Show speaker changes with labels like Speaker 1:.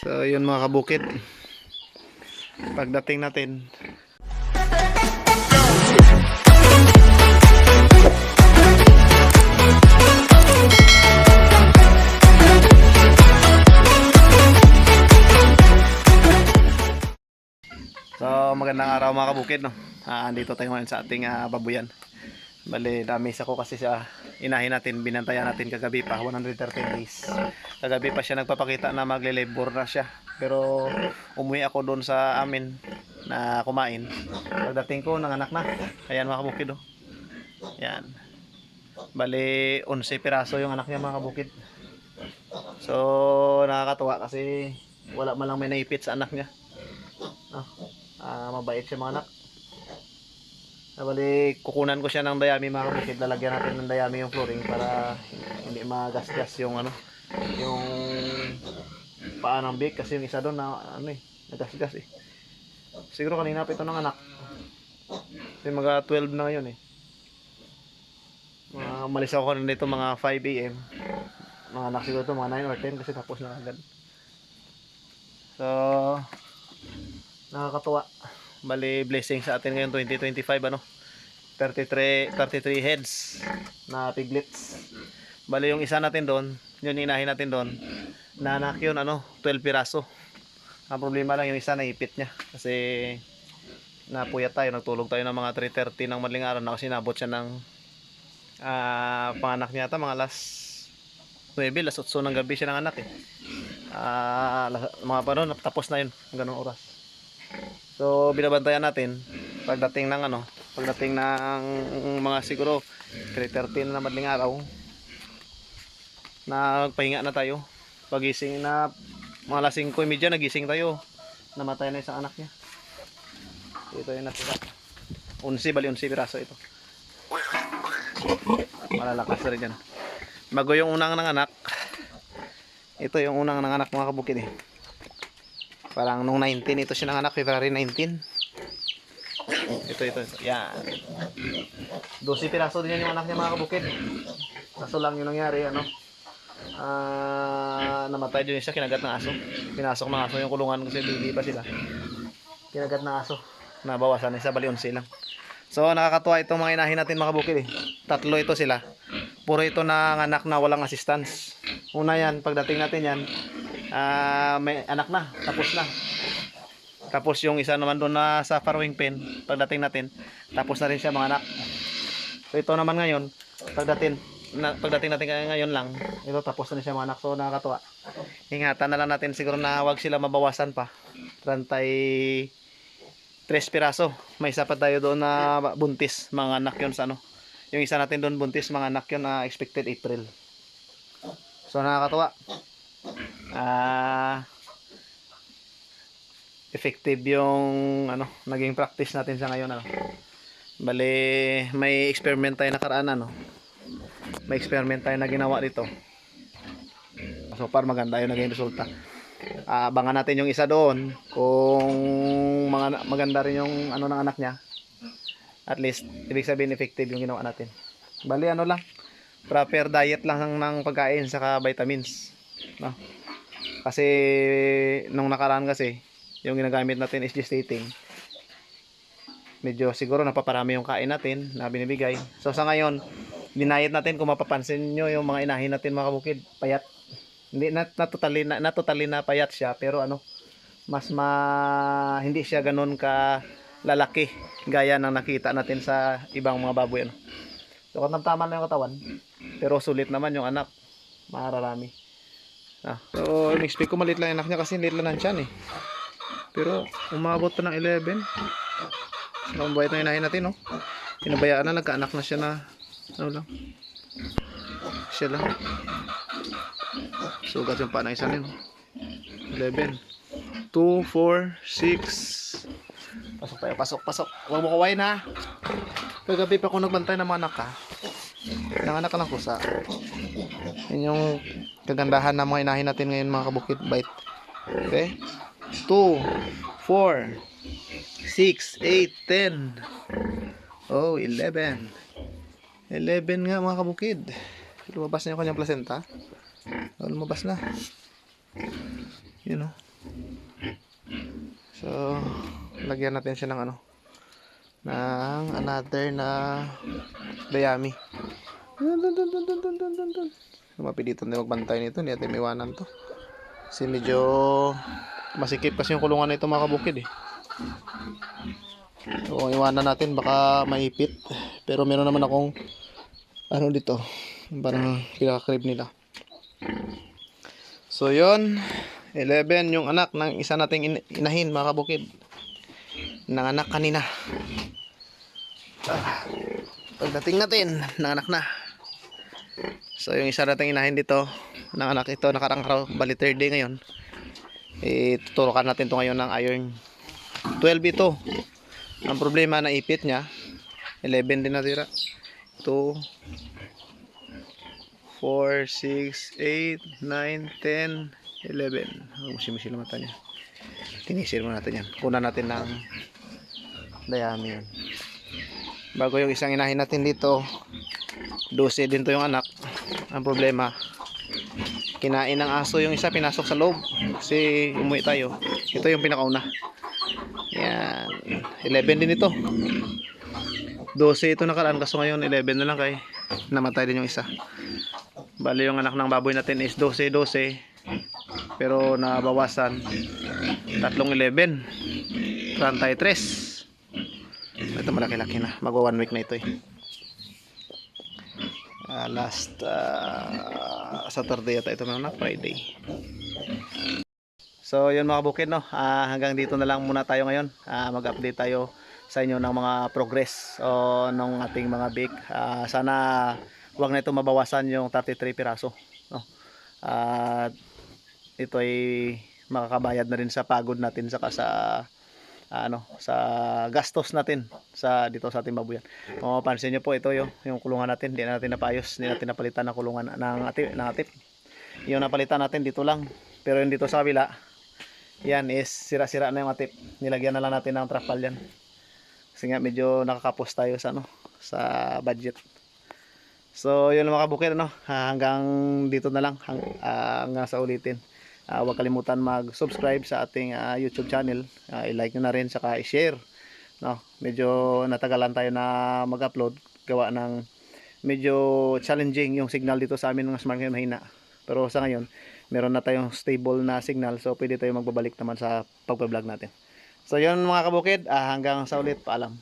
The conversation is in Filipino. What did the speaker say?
Speaker 1: So, yun mga kabukid. Pagdating natin, So, magandang araw mga kabukid, no? Ah, andito tayo ngayon sa ating ah, babuyan. Bali, damis ako kasi sa inahin natin, binantayan natin kagabi pa, 113 days. Kagabi pa siya nagpapakita na magle-labor na siya. Pero umuwi ako doon sa amin na kumain. Pagdating ko, nanganak na. Ayan mga kabukid, oh. Yan. Bali, 11 piraso yung anak niya mga kabukid. So, nakakatuwa kasi wala man lang may naipit sa anak niya. Ah, ah, mabait siya mga anak. Ah, bali, kukunan ko siya ng dayami mga kabukid. Lalagyan natin ng dayami yung flooring para hindi magasgas yung ano, yung paa ng bake kasi yung isa doon na ano eh, nagasgas eh. Siguro kanina pa ito ng anak. Kasi mga 12 na ngayon eh. Mga umalis ako kanina dito mga 5 a.m. Mga anak siguro ito, mga 9 or 10 kasi tapos na agad. So, nakakatuwa. Bali, blessing sa atin ngayon 2025 ano. 33 33 heads na piglets. Bali yung isa natin doon, yun yung inahin natin doon. Nanak yun ano, 12 piraso. Ang problema lang yung isa naipit niya kasi napuyat tayo, nagtulog tayo ng mga 3.30 ng madaling araw na kasi nabot siya ng ah panganak niya ata mga alas 9, alas 8 ng gabi siya ng anak eh. Alas- mga pa noon, tapos na yun, ganung oras. So, binabantayan natin pagdating ng ano, pagdating ng mga siguro 3.30 na madaling araw, nagpahinga na tayo. Pagising na mga alas 5.30 nagising tayo. Namatay na isang anak niya. Ito yung natira. 11, bali 11 piraso ito. Malalakas rin yan. Bago yung unang nanganak, ito yung unang nanganak mga kabukid eh. Parang nung 19 ito siya nanganak, February 19. Ito, ito, ito. Yan. 12 piraso din yan yung anak niya mga kabukid. Kaso lang yung nangyari, ano, ah namatay din siya, kinagat ng aso. Pinasok ng aso yung kulungan kasi baby pa sila. Kinagat ng aso. Nabawasan isa, bali 11 lang. So, nakakatuwa itong mga inahin natin mga kabukid eh. Tatlo ito sila. Puro ito na anak na walang assistance. Una yan, pagdating natin yan, ah may anak na, tapos na. Tapos yung isa naman doon na sa farrowing pen, pagdating natin, tapos na rin siya mga anak. So ito naman ngayon, pagdating na, pagdating natin ngayon lang, ito tapos na siya mga anak. So nakakatuwa. Ingatan na lang natin siguro na wag sila mabawasan pa. 33 piraso. May isa pa tayo doon na buntis, mga anak yun sa ano. Yung isa natin doon buntis, mga anak yun na expected April. So nakakatuwa. Ah effective yung ano, naging practice natin sa ngayon ano. Bale, may experiment tayo nakaraan ano. May experiment tayo na ginawa dito. So far maganda yung naging resulta. Ah, abangan natin yung isa doon kung mga maganda rin yung ano ng anak niya. At least ibig sabihin effective yung ginawa natin. Bali ano lang, proper diet lang ng, ng pagkain saka vitamins. No? Kasi nung nakaraan kasi yung ginagamit natin is gestating. Medyo siguro napaparami yung kain natin na binibigay. So sa ngayon, dinayet natin kung mapapansin nyo yung mga inahin natin mga kabukid, payat. Hindi na, na totally na, na totally na payat siya pero ano, mas ma hindi siya ganun ka lalaki gaya ng nakita natin sa ibang mga baboy ano. So tama na yung katawan, pero sulit naman yung anak. Mararami. Ah, so, in-expect ko maliit lang anak niya kasi liit lang ng tiyan eh. Pero umabot pa ng 11. So, ang bait na inahin natin, no? Pinabayaan na, nagkaanak na siya na, ano lang. Siya lang. Sugat yung panang isa nyo. 11. 2, 4, 6. Pasok tayo, pasok, pasok. Huwag mo kawain ha. Kagabi pa ako nagbantay ng mga anak ha. Nanganak ka ng kusa. Yan yung kagandahan ng mga inahin natin ngayon mga kabukit bait. Okay? 2, 4, 6, 8, 10. Oh, 11. 11 nga mga kabukid. Lumabas na yung kanyang placenta. Oh, lumabas na. Yun know. So, lagyan natin siya ng ano ng another na dayami. Dun, dun, dun, dun, dun, dun, dun, dun dun. Mapilitan din magbantay nito, hindi natin maiwanan to. Kasi medyo masikip kasi yung kulungan na ito mga kabukid eh. So, iwanan natin baka maipit. Pero meron naman akong ano dito, parang pinaka-crib nila. So, yon 11 yung anak ng isa nating in- inahin mga kabukid. Nanganak kanina. Ah, pagdating natin, nanganak na. So, yung isa nating inahin dito, nanganak ito, nakarang araw, bali third day ngayon. Eh, tuturukan natin to ngayon ng iron 12 ito. Ang problema, naipit niya. 11 din natira. 2, 4, 6, 8, 9, 10, 11. Ang musi-musi na mata niya. Tinisil mo natin yan. Kunan natin ng dayami yun. Bago yung isang inahin natin dito, 12 din to yung anak. Ang problema, kinain ng aso yung isa, pinasok sa loob. Kasi umuwi tayo. Ito yung pinakauna. Yan. 11 din ito. 12 ito nakaraan kaso ngayon 11 na lang kay namatay din yung isa. Bali yung anak ng baboy natin is 12 12 pero nabawasan tatlong 11 33 ito malaki-laki na magwa one week na ito eh Ah, last ah, Saturday yata ito na Friday So yun mga bukid no, Ah, hanggang dito na lang muna tayo ngayon. Ah, mag-update tayo sa inyo ng mga progress o ng ating mga bake. Ah, sana wag na ito mabawasan yung 33 piraso. No? At ito ay makakabayad na rin sa pagod natin saka sa ano sa gastos natin sa dito sa ating babuyan. Kung mapansin niyo po ito yung, yung kulungan natin, hindi na natin napayos, hindi natin napalitan ng kulungan ng atip, ng atip. Yung napalitan natin dito lang. Pero yung dito sa kabila, yan is sira-sira na yung atip. Nilagyan na lang natin ng trapal yan. Kasi nga medyo nakakapos tayo sa ano, sa budget. So, yun mga kabukid, ano? Ah, hanggang dito na lang, hang, ah, hanggang sa ulitin. Ah, huwag kalimutan mag-subscribe sa ating ah, YouTube channel. Ah, i-like nyo na rin, saka i-share. No? Medyo natagalan tayo na mag-upload. Gawa ng medyo challenging yung signal dito sa amin ng smart ngayon mahina. Pero sa ngayon, meron na tayong stable na signal so pwede tayo magbabalik naman sa pagpa-vlog natin. So yun mga kabukid, ah, hanggang sa ulit, paalam.